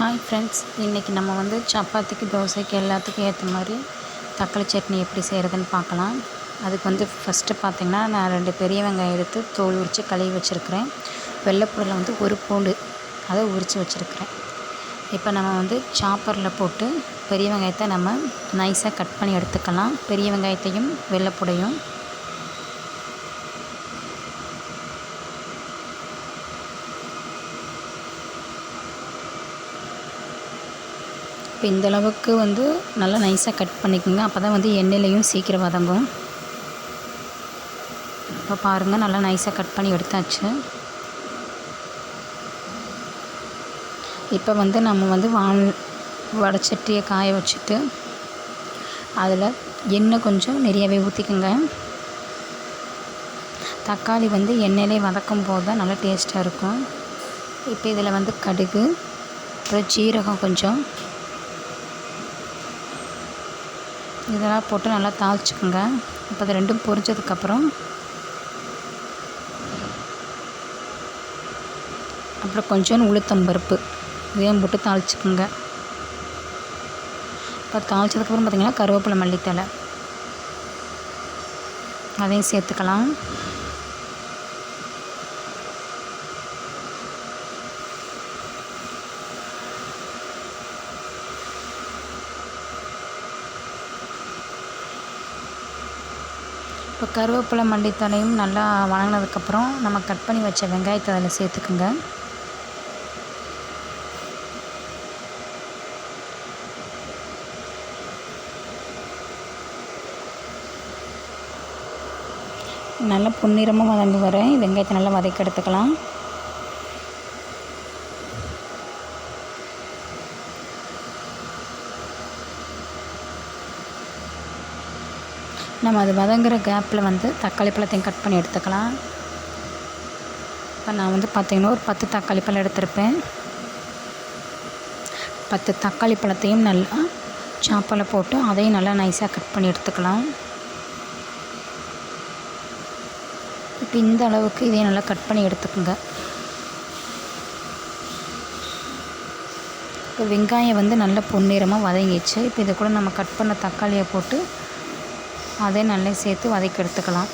Hi friends இன்றைக்கி நம்ம வந்து சப்பாத்திக்கு தோசைக்கு எல்லாத்துக்கும் ஏற்ற மாதிரி தக்காளி சட்னி எப்படி செய்கிறதுன்னு பார்க்கலாம். அதுக்கு வந்து ஃபஸ்ட்டு பார்த்திங்கன்னா நான் ரெண்டு பெரிய வெங்காயம் எடுத்து தோல் உரித்து கழுவி வச்சுருக்கிறேன். வெள்ளைப்பூடில் வந்து ஒரு பூண்டு. அதை உரித்து வச்சுருக்கிறேன். இப்போ நம்ம வந்து சாப்பரில் போட்டு பெரிய வெங்காயத்தை நம்ம நைஸாக கட் பண்ணி எடுத்துக்கலாம். பெரிய வெங்காயத்தையும் வெள்ளைப்பூடையும் இப்போ இந்தளவுக்கு வந்து நல்லா நைஸாக கட் பண்ணிக்கோங்க. அப்போ தான் வந்து எண்ணெயிலையும் சீக்கிரம் வதங்கும். இப்போ பாருங்கள் நல்லா நைஸாக கட் பண்ணி எடுத்தாச்சு. இப்போ வந்து நம்ம வந்து வான் வடச்சட்டியை காய வச்சுட்டு அதில் எண்ணெய் கொஞ்சம் நிறையவே ஊற்றிக்கோங்க தக்காளி வந்து எண்ணெயிலே வதக்கும் போது தான் நல்லா டேஸ்ட்டாக இருக்கும். இப்போ இதில் வந்து கடுகு அப்புறம் ஜீரகம் கொஞ்சம் இதெல்லாம் போட்டு நல்லா தாளிச்சுக்கோங்க. இப்போ அது ரெண்டும் பொரிஞ்சதுக்கப்புறம் அப்புறம் கொஞ்சோண்டு உளுத்தம் பருப்பு. இதையும் போட்டு தாளிச்சுக்கோங்க. இப்போ தாளிச்சதுக்கப்புறம் பார்த்திங்கன்னா கருவேப்பிலை மல்லித்தலை அதையும் சேர்த்துக்கலாம். இப்போ கருவேப்பிலை மல்லித்தலையும் நல்லா வணங்கினதுக்கப்புறம் நம்ம கட் பண்ணி வச்ச வெங்காயத்தை அதில் சேர்த்துக்குங்க. நல்லா பொன்னிறமாக வதங்கி வர வெங்காயத்தை நல்லா வதக்கி எடுத்துக்கலாம். நம்ம அது வதங்குற கேப்பில் வந்து தக்காளி பழத்தையும் கட் பண்ணி எடுத்துக்கலாம். இப்போ நான் வந்து பார்த்திங்கன்னா ஒரு பத்து தக்காளி பழம் எடுத்திருப்பேன். பத்து தக்காளி பழத்தையும் நல்லா சாப்பில் போட்டு அதையும் நல்லா நைஸாக கட் பண்ணி எடுத்துக்கலாம். இப்போ இந்த அளவுக்கு இதையும் நல்லா கட் பண்ணி எடுத்துக்கோங்க. இப்போ வெங்காயம் வந்து நல்லா பொன்னிறமாக வதங்கிடுச்சு. இப்போ இதை கூட நம்ம கட் பண்ண தக்காளியை போட்டு அதை நல்லா சேர்த்து வதக்கி எடுத்துக்கலாம்.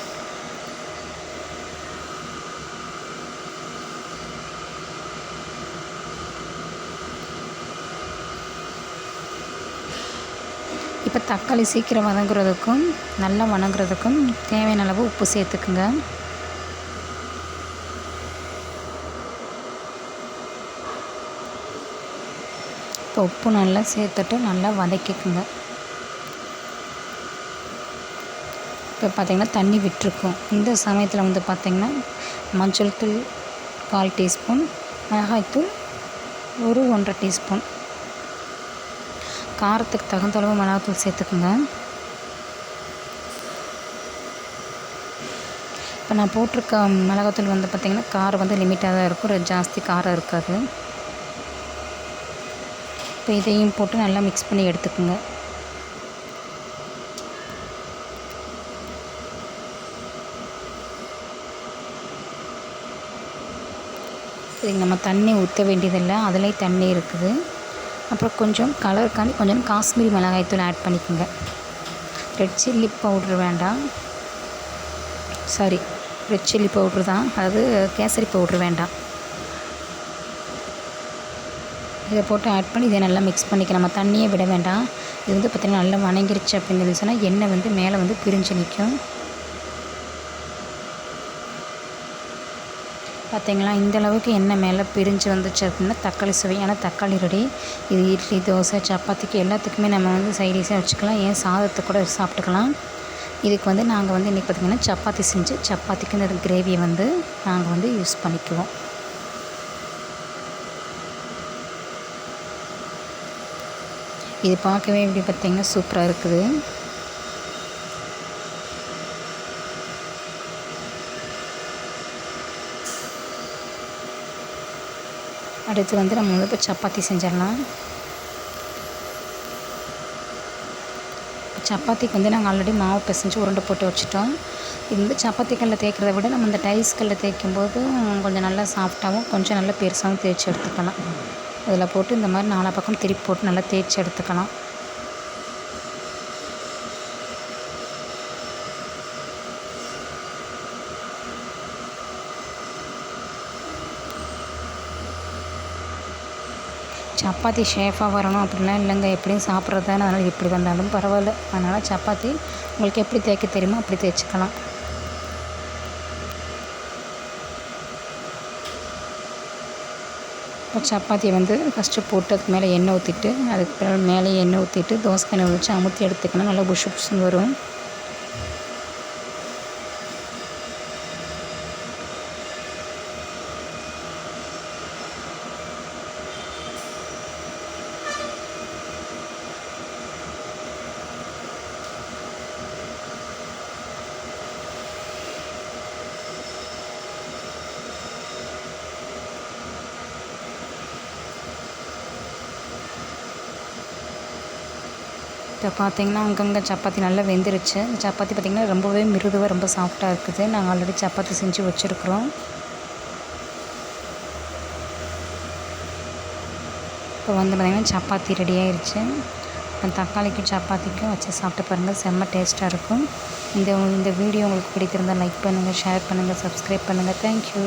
இப்போ தக்காளி சீக்கிரம் வதங்குறதுக்கும் நல்லா வணங்குறதுக்கும் தேவையான அளவு உப்பு சேர்த்துக்குங்க. இப்போ உப்பு நல்லா சேர்த்துட்டு நல்லா வதக்கிக்குங்க. இப்போ பார்த்திங்கன்னா தண்ணி விட்டுருக்கும். இந்த சமயத்தில் வந்து பார்த்திங்கன்னா மஞ்சள் தூள் கால் டீஸ்பூன் மிளகாய்த்தூள் ஒரு ஒன்றரை டீஸ்பூன். காரத்துக்கு தகுந்த அளவு மிளகாத்தூள் சேர்த்துக்குங்க. இப்போ நான் போட்டிருக்க மிளகாத்தூள் வந்து பார்த்திங்கன்னா காரம் வந்து லிமிட்டாக தான் இருக்கும். ஜாஸ்தி காரம் இருக்காது. இப்போ இதையும் போட்டு நல்லா மிக்ஸ் பண்ணி எடுத்துக்கோங்க. இதுக்கு நம்ம தண்ணி ஊற்ற வேண்டியதில்லை. அதிலே தண்ணி இருக்குது. அப்புறம் கொஞ்சம் கலருக்காண்டி கொஞ்சம் காஷ்மீரி மிளகாய்த்தூள் ஆட் பண்ணிக்கோங்க. ரெட் சில்லி பவுட்ரு வேண்டாம். சாரி ரெட் சில்லி பவுட்ரு தான். அதாவது கேசரி பவுட்ரு வேண்டாம். இதை போட்டு ஆட் பண்ணி இதை நல்லா மிக்ஸ் பண்ணிக்க நம்ம தண்ணியே விட வேண்டாம். இது வந்து பார்த்திங்கன்னா நல்லா வணங்கிருச்சு அப்படின்னு சொன்னால் எண்ணெய் வந்து மேலே வந்து பிரிஞ்சு நிற்கும். பார்த்திங்களா? இந்த அளவுக்கு எண்ணெய் மேலே பிரிஞ்சு வந்துச்சு அப்படின்னா தக்காளி சுவையான தக்காளி ரெடி. இது இட்லி தோசை சப்பாத்திக்கு எல்லாத்துக்குமே நம்ம வந்து சைடிஷாக வச்சுக்கலாம். ஏன் சாதத்தை கூட சாப்பிட்டுக்கலாம். இதுக்கு வந்து நாங்கள் வந்து இன்றைக்கி பார்த்திங்கன்னா சப்பாத்தி செஞ்சு சப்பாத்திக்கு இந்த கிரேவியை வந்து நாங்கள் வந்து யூஸ் பண்ணிக்குவோம். இது பார்க்கவே இப்படி பார்த்திங்கன்னா சூப்பராக இருக்குது. அடுத்து வந்து நம்ம வந்து இப்போ சப்பாத்தி செஞ்சிடலாம். சப்பாத்திக்கு வந்து நாங்கள் ஆல்ரெடி மாவு பிசைஞ்சு உருண்டை போட்டு வச்சுட்டோம். இது வந்து சப்பாத்தி கல்லில் தேய்க்கிறத விட நம்ம இந்த டைஸ் கல்லில் தேய்க்கும் போது கொஞ்சம் நல்லா சாஃப்டாகவும் கொஞ்சம் நல்லா பெருசாகவும் தேய்ச்சி எடுத்துக்கலாம். அதில் போட்டு இந்த மாதிரி நாலா பக்கம் திருப்பி போட்டு நல்லா தேய்ச்சி எடுத்துக்கலாம். சப்பாத்தி ஷேஃபாக வரணும் அப்படின்னா இல்லைங்க எப்படியும் சாப்பிட்றது தானே அதனால் எப்படி வந்தாலும் பரவாயில்ல. அதனால் சப்பாத்தி உங்களுக்கு எப்படி தேய்க்க தெரியுமோ அப்படி தேய்ச்சிக்கலாம். இப்போ சப்பாத்தியை வந்து ஃபஸ்ட்டு போட்டு அதுக்கு மேலே எண்ணெய் ஊற்றிட்டு அதுக்கு பிறகு மேலே எண்ணெய் ஊற்றிட்டு தோசை கண்ணை வச்சு அமுத்தி எடுத்துக்கணும் நல்லா புஷு புஷுன்னு வரும். இப்போ பார்த்தீங்கன்னா அங்கங்கே சப்பாத்தி நல்லா வெந்துருச்சு. இந்த சப்பாத்தி பார்த்திங்கன்னா ரொம்பவே மிருதுவாக ரொம்ப சாஃப்டாக இருக்குது. நாங்கள் ஆல்ரெடி சப்பாத்தி செஞ்சு வச்சுருக்குறோம். இப்போ வந்து பார்த்திங்கன்னா சப்பாத்தி ரெடி ஆயிடுச்சு இப்போ தக்காளிக்கும் சப்பாத்திக்கும் வச்சு சாப்பிட்டு பாருங்கள் செம்ம டேஸ்ட்டாக இருக்கும். இந்த இந்த வீடியோ உங்களுக்கு பிடித்திருந்தால் லைக் பண்ணுங்கள் ஷேர் பண்ணுங்கள் சப்ஸ்கிரைப் பண்ணுங்கள் தேங்க்யூ